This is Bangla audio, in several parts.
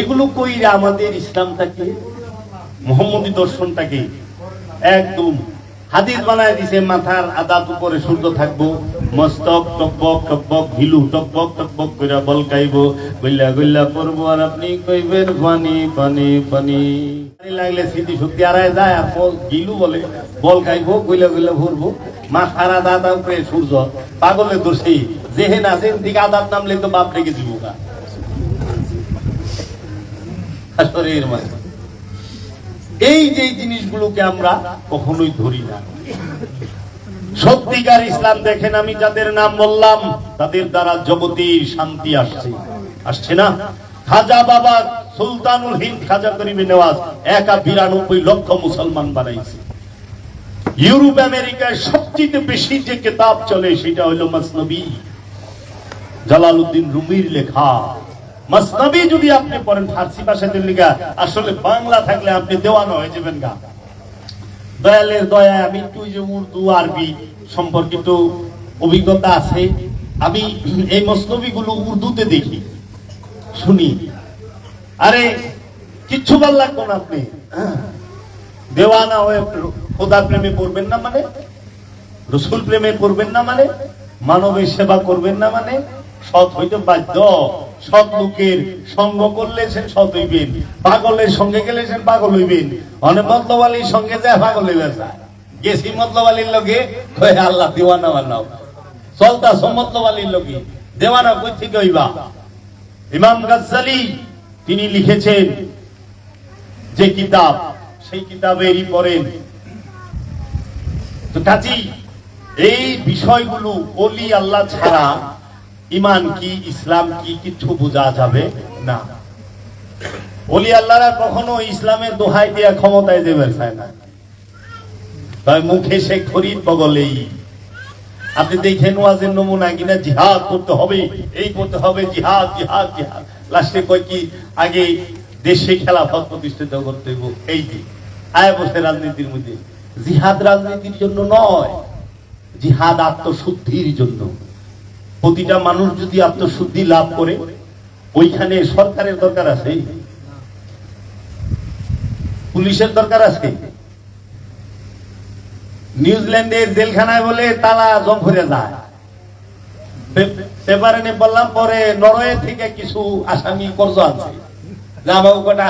এগুলো কইরা আমাদের ইসলামটাকে মোহাম্মদী দর্শনটাকে একদম হাদিস বানায় দিছে, মাথার আদাত উপরে সূর্য থাকব, মস্তক টকবক টকবক ভিলু টকবক টকবক কইরা বলকাইব গইলা গইলা করব আর আপনি কইবেন পানি পানি পানি পানি লাগলে স্মৃতি শক্তি আড়ায় যায় আর বল, গিলু বলে, বল খাইবো গইলা গইলা ভরবো মাথার আদাত উপরে সূর্য পাগলে দোষী, যেহেন আছেন দিকে আদাত নামলে তো বাপ রেখে দিব গা। শরীর মানে। এই যে জিনিসগুলোকে আমরা কখনোই ধরি না। সত্যিকার ইসলাম দেখেন আমি যাদের নাম বললাম, তাদের দ্বারা শান্তি আসছে। আসছে না? খাজা বাবা সুলতানুল হিন্দ খাজা নেওয়াজ একা বিরানব্বই লক্ষ মুসলমান বানাইছে। ইউরোপ, আমেরিকায় সবচেয়ে বেশি যে কিতাব চলে, সেটা হলো মসনবী। জালালউদ্দিন রুমির লেখা। মসনবী যদি আপনি পড়েন ফার্সি ভাষাতে লেখা, আসলে বাংলা থাকলে আপনি দেওয়ানো হয়ে যাবেন গা। দয়ালের দয়া আমি একটু যে উর্দু, আরবি সম্পর্কিত অভিজ্ঞতা আছে। আমি এই মসনবী গুলো উর্দুতে দেখি, শুনি। আরে, কিচ্ছু ভালো লাগবো না আপনি? দেওয়ানা হয়ে খোদা প্রেমে পড়বেন না মানে? রসুল প্রেমে পড়বেন না মানে? মানবের সেবা করবেন না মানে? সৎ হইতে বাধ্য। সৎ লোকের সঙ্গ করলে সে সৎ হইবেন। পাগলের সঙ্গে গেলে সে পাগল হইবেন। সঙ্গে যায় পাগল যায়। গেছি কয়ে আল্লাহ দিওয়ানা চলতা লগে, দেওয়ানা হইবা? ইমাম গাজ্জালি, তিনি লিখেছেন যে কিতাব, সেই কিতাবেরই পড়েন। তো কাজী, এই বিষয়গুলো অলি আল্লাহ ছাড়া ইমান কি, ইসলাম কি কিছু বোঝা যাবে না। অলি আল্লাহরা কখনো ইসলামের দোহাই দিয়া ক্ষমতায় দেবে চায় না। তাই মুখে সে খরিদ বগলেই। আপনি দেখেন ওয়াজের নমুনা কিনা, জিহাদ করতে হবে, এই করতে হবে, জিহাদ জিহাদ জিহাদ। লাস্টে কয় কি, আগে দেশে খেলাফত প্রতিষ্ঠিত করতে হইব, এই যে, আয় বসে রাজনীতির মধ্যে। জিহাদ রাজনীতির জন্য নয়, জিহাদ আত্মশুদ্ধির জন্য। প্রতিটা মানুষ যদি আত্মশুদ্ধি লাভ করে, ওইখানে সরকারের দরকার আছে? পুলিশের দরকার আছে? নিউজিল্যান্ডের জেলখানায় বলে তালা জং করে যায়। পেপারে নিয়ে বললাম, পরে নরওয়ে থেকে কিছু আসামি কর্জ আছে।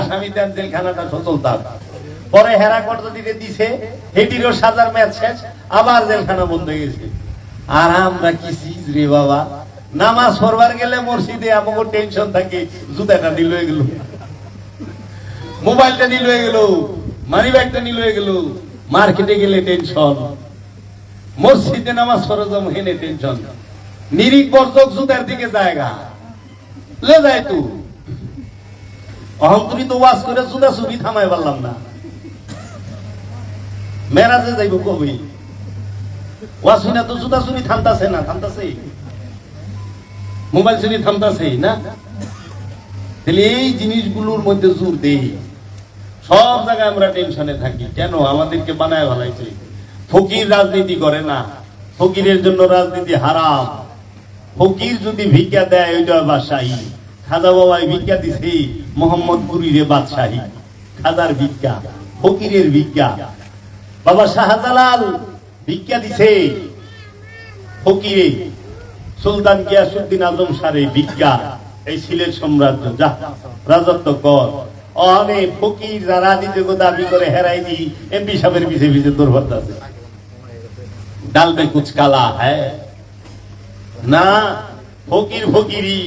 আসামি দেন, জেলখানাটা সচলতাম পরে হেরা কর্জ দিতে দিছে, হেটিরও সাজার ম্যাচ শেষ, আবার জেলখানা বন্ধ হয়ে গেছে। আর আমরা কি চিজ রে বাবা। নামাজ পড়বার গেলে মসজিদে আমাকে টেনশন থাকে, জুতাটা নিল হয়ে গেল। মোবাইলটা নিল হয়ে গেল, মানি ব্যাগটা নিল হয়ে গেল, মার্কেটে গেলে টেনশন মসজিদে নামাজ ফরজম হেনে টেনশন নিরিক বর্জক জুতার দিকে জায়গা। লে যায় তু। অহংকরি তো ওয়াজ করে জুতা চুরি থামাই পারলাম না। মেরাজে যাইব কবি? তো জুতা থামতাছে না থামতাছে মোবাইল থামতাছে না? তাহলে এই জিনিসগুলোর মধ্যে জোর দেই। সব জায়গায় আমরা টেনশনে থাকি। কেন? আমাদেরকে বানায় ভালাইছে ফকির রাজনীতি করে না। ফকিরের জন্য রাজনীতি হারাম। ফকির যদি ভিক্ষা দেয়, ওইটা বাদশাহী খাজা বাবাই ভিক্ষা দিছে মোহাম্মদ পুরীরে বাদশাহী। খাজার ভিক্ষা, ফকিরের ভিক্ষা। বাবা শাহজালাল ভিক্ষা দিছে। ফকিরে সুলতান গিয়াসুদ্দিন আজম সারে ভিক্ষা, এই সিলেট সাম্রাজ্য, যা রাজত্ব কর। অনেক ফকির যারা নিজেকে দাবি করে হেরাই দি, এমপি সাহেবের পিছে পিছে দুর্ভর আছে। ডাল মে কুচ কালা হ্যাঁ। না, ফকির ফকিরি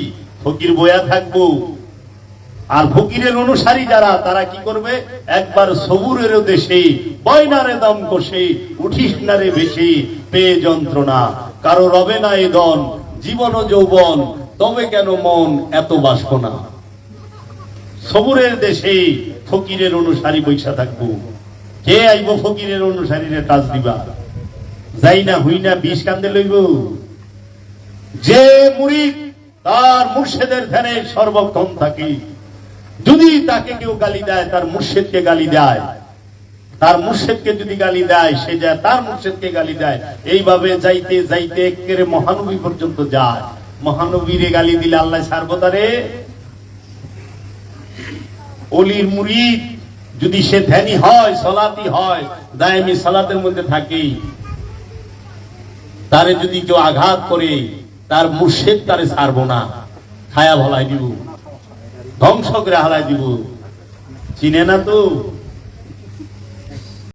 ফকির বয়া থাকব। আর ফকিরের অনুসারী যারা, তারা কি করবে? একবার সবুরের দেশে, বয়নারে দম কষে উঠিস না রে বেশি পেয়ে যন্ত্রণা। কারও রবে না এ দন জীবন যৌবন, তবে কেন মন এত বাসনা সবুরের দেশে ফকিরের অনুসারী বৈশা থাকব। কে আইব ফকিরের অনুসারীরে তাজ দিবা? যাই না হুই না বিষ কান্দে লইব। যে মুরিদ, তার মুর্শেদের ধ্যানে সর্বক্ষণ থাকে। যদি তাকে কেউ গালি দেয়, তার মুর্শেদকে গালি দেয়। তার মুর্শেদকে যদি গালি দেয়, সে যায় তার মুর্শেদকে গালি দেয়, এইভাবে যাইতে যাইতে একেবারে মহানবী পর্যন্ত যায়। মহানবীরে গালি দিলে আল্লাহ সার্বতারে অলির মুরিদ যদি সে ধ্যানী হয়, সলাতি হয়, দায়মি সালাতের মধ্যে থাকে, তারে যদি কেউ আঘাত করে, তার মুর্শেদ তারে ছাড়বো না। খায়া ভলাই দিব। ধ্বংস করে হালাই দিব। চিনে না তো?